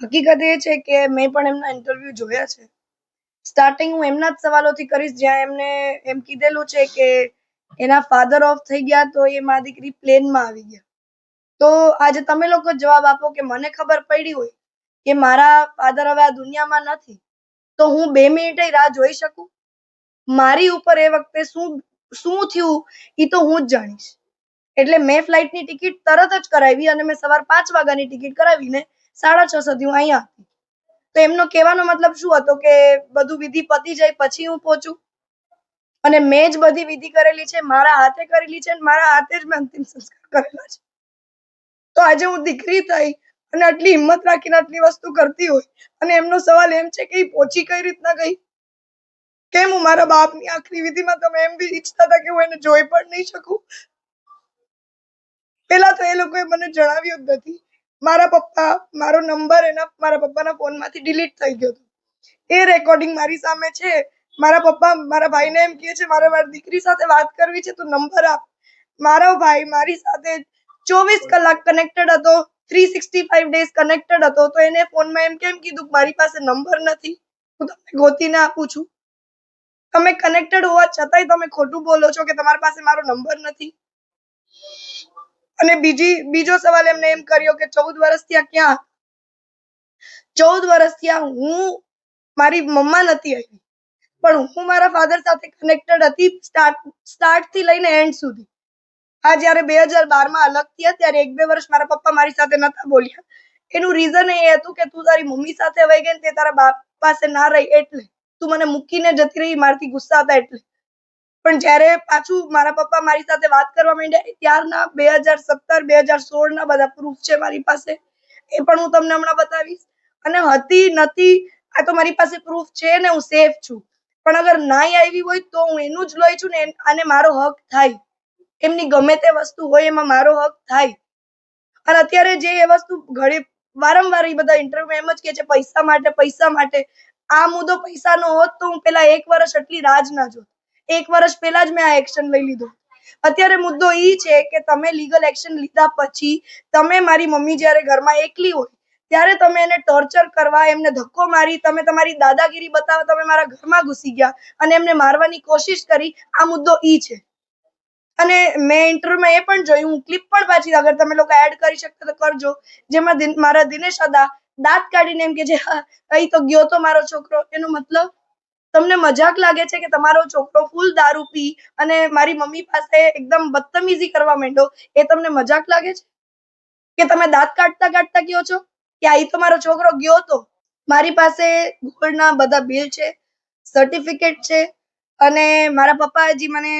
હકીકત એ છે કે મેં પણ એમના ઇન્ટરવ્યૂ જોયા છે. સ્ટાર્ટિંગ હું એમના જ સવાલોથી કરીશ જ્યાં એમને એમ કીધેલું છે કે એના ફાધર ઓફ થઈ ગયા તો એ મારી દીકરી પ્લેનમાં આવી ગયા. તો આજે તમે લોકો જવાબ આપો કે મને ખબર પડી હોય કે મારા ફાધર હવે આ દુનિયામાં નથી, તો હું બે મિનિટે રાહ જોઈ શકું? મારી ઉપર એ વખતે શું શું થયું એ તો હું જ જાણીશ. એટલે મેં ફ્લાઇટની ટિકિટ તરત જ કરાવી અને મેં સવાર પાંચ વાગ્યાની ટિકિટ કરાવીને સાડા છ સુધી હું અહીંયા હતી. તો એમનો કહેવાનો મતલબ શું હતો કે બધું વિધિ પતી જાય પછી હું પહોંચું? અને મેં જ બધી વિધિ કરેલી છે, મારા હાથે કરેલી છે મારા હાથે જ મેં અંતિમ સંસ્કાર કરેલા છે. તો આજે હું દીકરી થઈ અને આટલી હિંમત રાખીને આટલી વસ્તુ કરતી હોય અને એમનો સવાલ એમ છે કે એ પહોંચી કઈ રીતના ગઈ? કેમ હું મારા બાપની આખરી વિધિમાં તમે એમ બી ઈચ્છતા હતા કે હું એને જોઈ પણ નહીં શકું? પેલા તો એ લોકોએ મને જણાવ્યું જ નથી મારા પપ્પા, મારો નંબર એના, મારા પપ્પાના ફોનમાંથી ડિલીટ થઈ ગયો હતો. એ રેકોર્ડિંગ મારી સામે છે. મારા પપ્પા, મારા ભાઈને એમ કહે છે, મારે મારી દીકરી સાથે વાત કરવી છે, તું નંબર આપ. મારો ભાઈ મારી સાથે ચોવીસ કલાક કનેક્ટેડ હતો three sixty five days connected હતો, તો એને ફોનમાં એમ કેમ કીધું મારી પાસે નંબર નથી? હું તમને ગોતીને આપું છું. તમે કનેક્ટેડ હોવા છતાંય તમે ખોટું બોલો છો કે તમારી પાસે મારો નંબર નથી? અને બીજી, બીજો સવાલ એમને એમ કર્યો કે ચૌદ વર્ષથી આ ક્યાં? ચૌદ વર્ષથી આ હું મારી મમ્મા નથી આવી. પણ હું મારા ફાધર સાથે કનેક્ટેડ હતી સ્ટાર્ટથી લઈને એન્ડ સુધી. આ જ્યારે બે હજાર બારમાં અલગ થયા, ત્યારે એક બે વર્ષ મારા પપ્પા મારી સાથે નતા બોલ્યા. એનું રીઝન એ હતું કે તું તારી મમ્મી સાથે વહી ગઈ તે તારા બાપ પાસે ના રહી એટલે. તું મને મૂકીને જતી રહી, મારથી ગુસ્સા હતા એટલે. પણ જ્યારે પાછું મારા પપ્પા મારી સાથે વાત કરવા માંડ્યા, ત્યારના બે હજાર સત્તર, બે હજાર સોળ ના બધા પ્રૂફ છે મારી પાસે. એ પણ હું તમને હમણાં બતાવીશ. અને હતી, નથી, આ તો મારી પાસે પ્રૂફ છે ને હું સેફ છું. પણ અગર નાઈ આવી હોય તો હું એનું જ લઈ છું ને અને મારો હક થાય. એમની ગમે તે વસ્તુ હોય એમાં મારો હક થાય. અને અત્યારે જે એ વસ્તુ ઘડી વારંવાર એ બધા ઇન્ટરવ્યુ એમ જ કે છે, પૈસા માટે પૈસા માટે. આ મુદ્દો પૈસાનો હોત તો હું પેલા એક વર્ષ આટલી રાજ ના જોત. એક વર્ષ પહેલા જ મેં આ એક્શન લઈ લીધું. અત્યારે મુદ્દો એ છે કે તમે લીગલ એક્શન લીધા પછી તમે મારી મમ્મી જ્યારે ઘરમાં એકલી હોય, ત્યારે તમે એને ટોર્ચર કરવા, એમને ધક્કો મારી, તમે તમારી દાદાગીરી બતાવવા, તમે મારા ઘરમાં ઘૂસી ગયા અને એમને મારવાની કોશિશ કરી, આ મુદ્દો ઈ છે. અને મેં ઇન્ટરવ્યુમાં એ પણ જોયું ક્લિપ પણ પાછી અગર તમે લોકો એડ કરી શકતા તો કરજો, જેમાં મારા દિનેશ અદા દાંત કાઢીને એમ કે છે અહીં તો ગયો તો મારો છોકરો. એનો મતલબ તમને મજાક લાગે છે કે તમારો છોકરો ફૂલ દારૂ પી અને મારી મમ્મી પાસે એકદમ બદતમીઝી કરવા માંડો એ તમને મજાક લાગે છે? કે તમે દાંત કાઢતા કાઢતા ગયો છો? કે આ તો મારો છોકરો ગયો તો? મારી પાસે ગોલ્ડના બધા બિલ છે સર્ટિફિકેટ છે, અને મારા પપ્પાજી મને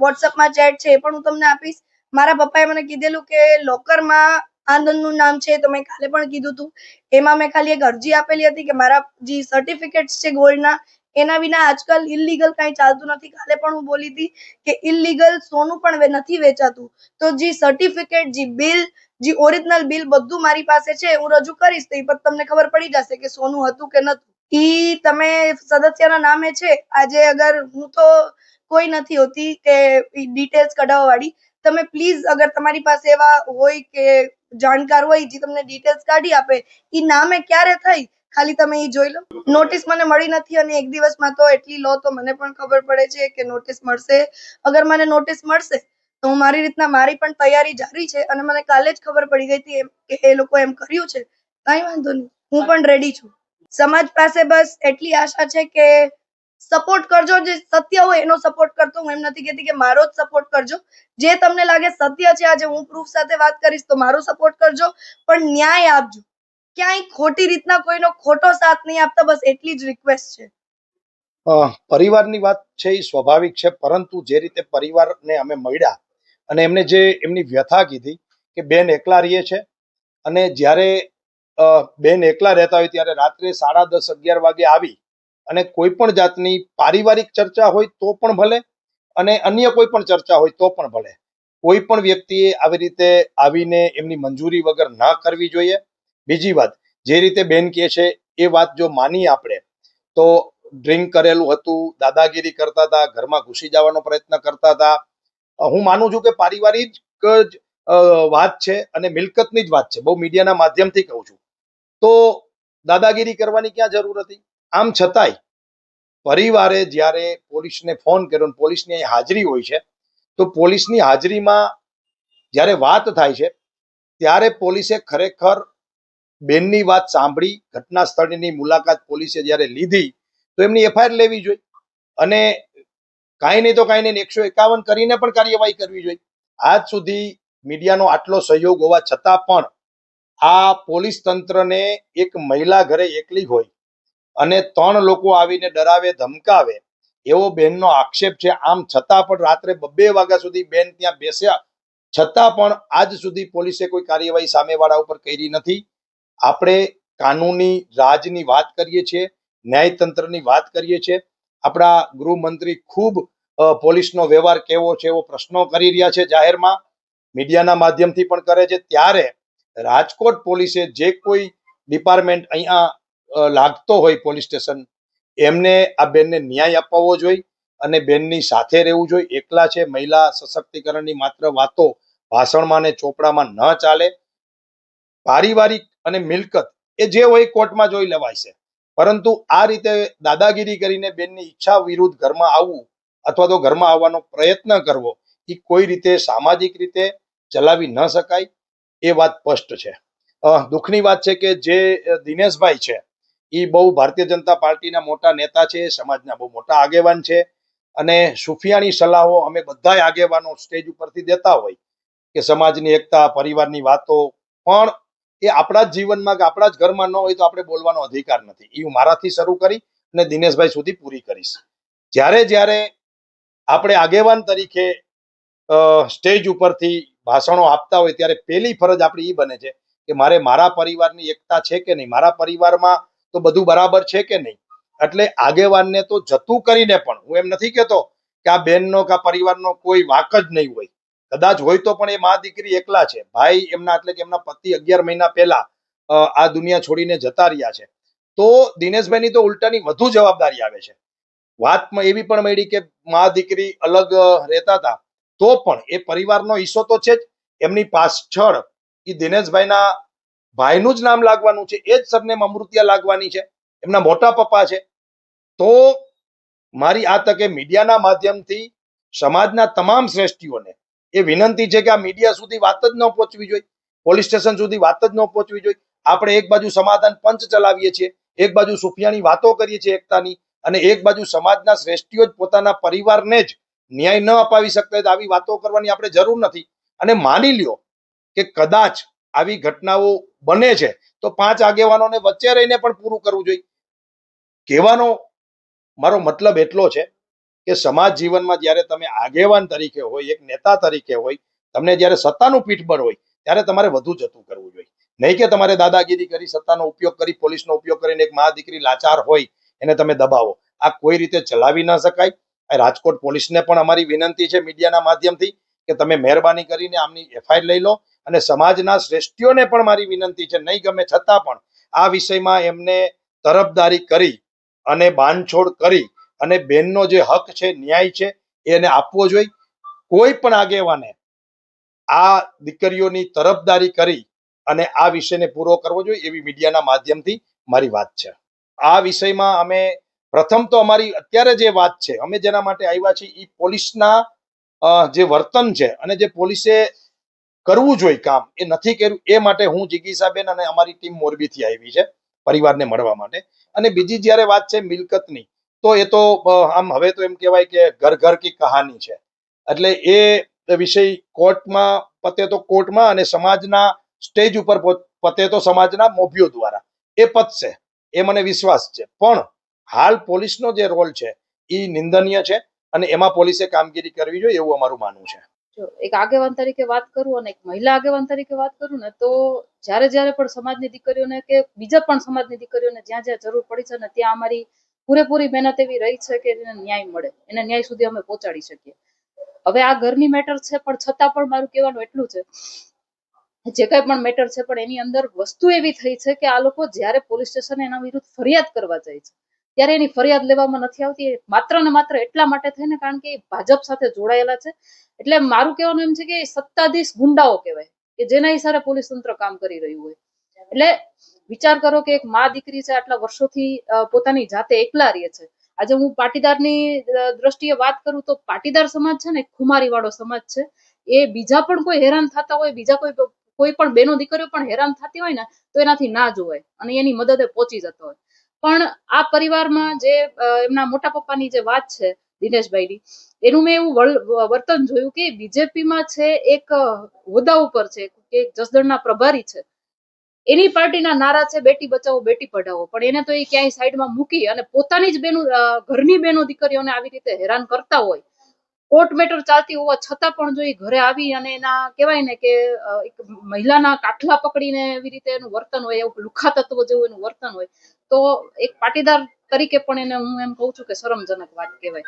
વોટ્સઅપમાં ચેટ છે એ પણ હું તમને આપીશ. મારા પપ્પાએ મને કીધેલું કે લોકરમાં આનંદનું નામ છે તો મેં કાલે પણ કીધું હતું એમાં મેં ખાલી એક અરજી આપેલી હતી કે મારા જે સર્ટિફિકેટ્સ છે ગોલ્ડના એના વિના આજકાલ ઇલીગલ કાંઈ ચાલતું નથી. કાલે પણ હું બોલી હતી કે ઇલીગલ સોનું પણ નથી વેચાતું. તો જે સર્ટિફિકેટ જે બિલ જે ઓરિજિનલ બિલ બધું મારી પાસે છે, હું રજૂ કરીશ તો એ પર તમને ખબર પડી જશે કે સોનું હતું કે નતું. ઈ તમે સદસ્યના નામે છે. આજે અગર હું તો કોઈ નથી હોતી કે ડિટેલ્સ કઢાવવા વાળી તમે પ્લીઝ અગર તમારી પાસે એવા હોય કે જાણકાર હોય જે તમને ડિટેલ્સ કાઢી આપે એ નામે ક્યારે થઈ? ખાલી તમે એ જોઈ લો. નોટિસ મને મળી નથી અને એક દિવસમાં તો એટલી લો તો મને પણ ખબર પડે છે કે નોટિસ મળશે. અગર મને નોટિસ મળશે, તો હું મારી રીતના મારી પણ તૈયારી જારી છે અને મને કાલે જ ખબર પડી ગઈ હતી કે એ લોકો એમ કર્યું છે. કાંઈ વાંધો નહીં. હું પણ રેડી છું. સમાજ પાસે બસ એટલી આશા છે કે સપોર્ટ કરજો. જે સત્ય હોય એનો સપોર્ટ કરતો. હું એમ નથી કહેતી કે મારો જ સપોર્ટ કરજો. જે તમને લાગે સત્ય છે, આજે હું પ્રૂફ સાથે વાત કરીશ તો મારો સપોર્ટ કરજો. પણ ન્યાય આપજો. ક્યાંય ખોટી રીતના કોઈનો ખોટો સાથ નહીં આપતા, બસ એટલી જ રિક્વેસ્ટ છે. પરિવારની વાત છે એ સ્વાભાવિક છે, પરંતુ જે રીતે પરિવારને અમે મળ્યા અને એમને જે એમની વ્યથા કીધી કે બેન એકલા રહીએ છે અને જ્યારે બેન એકલા રહેતા હોય ત્યારે રાત્રે સાડા દસ, અગિયાર વાગે આવી અને કોઈ પણ જાતની પારિવારિક ચર્ચા હોય તો પણ ભલે અને અન્ય કોઈ પણ ચર્ચા હોય તો પણ ભલે. કોઈ પણ વ્યક્તિએ આવી રીતે આવીને એમની મંજૂરી વગર ના કરવી જોઈએ. બીજી વાત, જે રીતે બેન કહે છે, એ વાત જો માની આપણે, તો ડ્રિંક કરેલું હતું, દાદાગીરી કરતા હતા, ઘરમાં ઘૂસી જવાનો પ્રયત્ન કરતા હતા. હું માનું છું કે પારિવારિક જ વાત છે અને મિલકતની જ વાત છે, બહુ મીડિયાના માધ્યમથી કહું છું. તો દાદાગીરી કરવાની ક્યાં જરૂર હતી? આમ છતાંય, પરિવારે જ્યારે પોલીસને ફોન કર્યો પોલીસની હાજરી હોય છે, તો પોલીસની હાજરીમાં જ્યારે વાત થાય છે, ત્યારે પોલીસે ખરેખર બેનની વાત સાંભળી, ઘટના સ્થળની મુલાકાત પોલીસે જ્યારે લીધી, તો એમની એફઆઈઆર લેવી જોઈએ અને કાંઈ નહીં તો કાંઈ નહીં, એકસો એકાવન કરીને પણ કાર્યવાહી કરવી જોઈએ આજ સુધી મીડિયાનો આટલો સહયોગ હોવા છતાં પણ આ પોલીસ તંત્રને એક મહિલા ઘરે એકલી હોય અને ત્રણ લોકો આવીને ડરાવે, ધમકાવે, એવો બેનનો આક્ષેપ છે. આમ છતાં પણ રાત્રે બબ્બે વાગ્યા સુધી બેન ત્યાં બેસ્યા. છતાં પણ આજ સુધી પોલીસે કોઈ કાર્યવાહી સામેવાળા ઉપર કરી નથી. આપણે કાનૂની રાજની વાત કરીએ છીએ, ન્યાયતંત્રની વાત કરીએ છીએ. આપણા ગૃહમંત્રી ખૂબ પોલીસનો વ્યવહાર કેવો છે એવો પ્રશ્નો કરી રહ્યા છે જાહેરમાં. મીડિયાના માધ્યમથી પણ કરે છે. ત્યારે રાજકોટ પોલીસે જે કોઈ ડિપાર્ટમેન્ટ અહીંયા લાગતો હોય પોલીસ સ્ટેશન, એમને આ બેનને ન્યાય અપાવવો જોઈએ અને બેનની સાથે રહેવું જોઈએ. એકલા છે, મહિલા સશક્તિકરણની માત્ર વાતો ભાષણમાં ને ચોપડામાં ન ચાલે. પારિવારિક અને મિલકત એ જે હોય કોર્ટમાં જોઈ લેવાય છે. પરંતુ આ રીતે દાદાગીરી કરીને બેનની ઈચ્છા વિરુદ્ધ ઘરમાં આવવું અથવા તો ઘરમાં આવવાનો પ્રયત્ન કરવો, એ કોઈ રીતે સામાજિક રીતે ચલાવી ન શકાય, એ વાત સ્પષ્ટ છે. દુઃખની વાત છે કે જે દિનેશભાઈ છે એ બહુ ભારતીય જનતા પાર્ટીના મોટા નેતા છે, સમાજના બહુ મોટા આગેવાન છે અને સુફિયાની સલાહો અમે બધાય આગેવાનો સ્ટેજ ઉપરથી દેતા હોય કે સમાજની એકતા, પરિવારની વાતો પણ એ આપણા જ જીવનમાં કે આપણા જ ઘરમાં ન હોય તો આપણે બોલવાનો અધિકાર નથી. એ મારાથી શરૂ કરી અને દિનેશભાઈ સુધી પૂરી કરીશ. જ્યારે જ્યારે આપણે આગેવાન તરીકે સ્ટેજ ઉપરથી ભાષણો આપતા હોય ત્યારે પહેલી ફરજ આપણી એ બને છે કે મારે મારા પરિવારની એકતા છે કે નહીં? મારા પરિવારમાં તો બધું બરાબર છે કે નહીં? એટલે આગેવાનને તો જતું કરીને પણ હું એમ નથી કહેતો કે આ બેનનો કે આ પરિવારનો કોઈ વાક જ નહીં હોય. કદાચ હોય તો પણ એ મા દીકરી એકલા છે. ભાઈ એમના એટલે કે એમના પતિ અગિયાર મહિના પહેલા આ દુનિયા છોડીને જતા રહ્યા છે. તો દિનેશભાઈની તો ઉલટાની વધુ જવાબદારી આવે છે. વાતમાં એવી પણ મળી કે મા દીકરી અલગ રહેતા હતા. તો પણ એ પરિવારનો હિસ્સો તો છે જ. એમની પાછળ એ દિનેશભાઈના ભાઈનું જ નામ લાગવાનું છે. એ જ સરનેમ અમૃતિયા લાગવાની છે. એમના મોટા પપ્પા છે. તો મારી આ તકે મીડિયાના માધ્યમથી સમાજના તમામ શ્રેષ્ઠીઓને એ વિનંતી છે કે આ મીડિયા સુધી વાત જ ન પહોંચવી જોઈએ. પોલીસ સ્ટેશન સુધી વાત જ ન પહોંચવી જોઈએ. આપણે એક બાજુ સમાધાન પંચ ચલાવીએ છીએ, એક બાજુ સુફિયાની વાતો કરીએ છીએ એકતાની, અને એક બાજુ સમાજના શ્રેષ્ઠીઓ જ પોતાના પરિવારને જ ન્યાય ન અપાવી શકતા તો આવી વાતો કરવાની આપણે જરૂર નથી. અને માની લ્યો કે કદાચ આવી ઘટનાઓ બને છે, તો પાંચ આગેવાનોને વચ્ચે રહીને પણ પૂરું કરવું જોઈએ. કહેવાનો મારો મતલબ એટલો છે કે સમાજ જીવનમાં જ્યારે તમે આગેવાન તરીકે હોય, એક નેતા તરીકે હોય, તમને જ્યારે સત્તાનું પીઠબળ હોય, ત્યારે તમારે વધુ જતું કરવું જોઈએ. નહીં કે તમારે દાદાગીરી કરી, સત્તાનો ઉપયોગ કરી, પોલીસનો ઉપયોગ કરીને એક મા દીકરી લાચાર હોય, એને તમે દબાવો. આ કોઈ રીતે ચલાવી ન શકાય. રાજકોટ પોલીસને પણ અમારી વિનંતી છે મીડિયાના માધ્યમથી કે તમે મહેરબાની કરીને આમની એફઆઈઆર લઈ લો અને સમાજના શ્રેષ્ઠીઓને પણ મારી વિનંતી છે, નહીં ગમે છતાં પણ આ વિષયમાં એમને તરફદારી કરી અને બાંધછોડ કરી અને બેનનો જે હક છે, ન્યાય છે એને આપવો જોઈએ. કોઈ પણ આગેવાને આ દીકરીઓની તરફદારી કરી અને આ વિષયને પૂરો કરવો જોઈએ, એવી મીડિયાના માધ્યમથી મારી વાત છે. આ વિષયમાં અમે પ્રથમ તો અમારી અત્યારે જે વાત છે, અમે જેના માટે આવ્યા છીએ એ પોલીસના જે વર્તન છે અને જે પોલીસે કરવું જોઈએ કામ, એ નથી કર્યું. એ માટે હું જિગીસાબેન અને અમારી ટીમ મોરબીથી આવી છે, પરિવારને મળવા માટે. અને બીજી જ્યારે વાત છે મિલકતની તો એ તો આમ હવે તો એમ કહેવાય કે ઘર ઘર કી કહાની છે. એટલે એ વિષય કોર્ટમાં, પતે તો કોર્ટમાં અને સમાજના સ્ટેજ ઉપર પતે તો સમાજના મોભીઓ દ્વારા. એ પતશે એ મને વિશ્વાસ છે. પણ હાલ પોલીસનો જે રોલ છે એ નિંદનીય છે અને એમાં પોલીસે કામગીરી કરવી જોઈએ એવું અમારું માનવું છે. એક આગેવાન તરીકે વાત કરું અને એક મહિલા આગેવાન તરીકે વાત કરું ને, તો જ્યારે જ્યારે પણ સમાજની દીકરીઓને કે બીજા પણ સમાજની દીકરીઓને જ્યાં જ્યાં જરૂર પડી છે ને ત્યાં અમારી પૂરેપૂરી મહેનત એવી રહી છે કે એને ન્યાય મળે. એને ન્યાય સુધી અમે પહોંચાડી શકીએ. હવે આ ઘરની મેટર છે, પણ છતાં પણ મારું કહેવાનું એટલું છે, જે કઈ પણ મેટર છે, પણ એની અંદર વસ્તુ એવી થઈ છે કે આ લોકો જ્યારે પોલીસ સ્ટેશન એના વિરુદ્ધ ફરિયાદ કરવા જાય છે, ત્યારે એની ફરિયાદ લેવામાં નથી આવતી. માત્ર ને માત્ર એટલા માટે થઈને કારણ કે એ ભાજપ સાથે જોડાયેલા છે. એટલે મારું કહેવાનું એમ છે કે સત્તાધીશ ગુંડાઓ કહેવાય, કે જેના હિસારે પોલીસ તંત્ર કામ કરી રહ્યું હોય. એટલે વિચાર કરો કે એક મા દીકરી છે, આટલા વર્ષોથી પોતાની જાતે એકલા રહે છે. આજે હું પાટીદારની દ્રષ્ટિએ વાત કરું તો પાટીદાર સમાજ છે ને ખુમારી વાળો સમાજ છે. એ બીજા પણ કોઈ હેરાન થતા હોય, બીજા કોઈ કોઈ પણ બેનો દીકરીઓ પણ હેરાન થતી હોય ને, તો એનાથી ના જોવાય અને એની મદદે પહોંચી જતો હોય. પણ આ પરિવારમાં જે એમના મોટા પપ્પાની જે વાત છે, દિનેશભાઈની, એનું મેં એવું વર્તન જોયું કે બીજેપીમાં છે એક હોદ્દા ઉપર છે, કે જસદણના પ્રભારી છે. એની પાર્ટીના નારા છે, બેટી બચાવો, બેટી પઢાવો. પણ એને તો એ ક્યાંય સાઈડમાં મૂકી અને પોતાની જ બેનો ઘરની બેનો દીકરીઓને આવી રીતે હેરાન કરતા હોય. કોર્ટ મેટર ચાલતી હોવા છતાં પણ જો એ ઘરે આવી અને એના કહેવાય ને કે એક મહિલાના કાઠલા પકડીને એવી રીતે એનું વર્તન હોય, એવું લુખા તત્વ જેવું એનું વર્તન હોય, તો એક પાટીદાર તરીકે પણ એને હું એમ કહું છું કે શરમજનક વાત કહેવાય.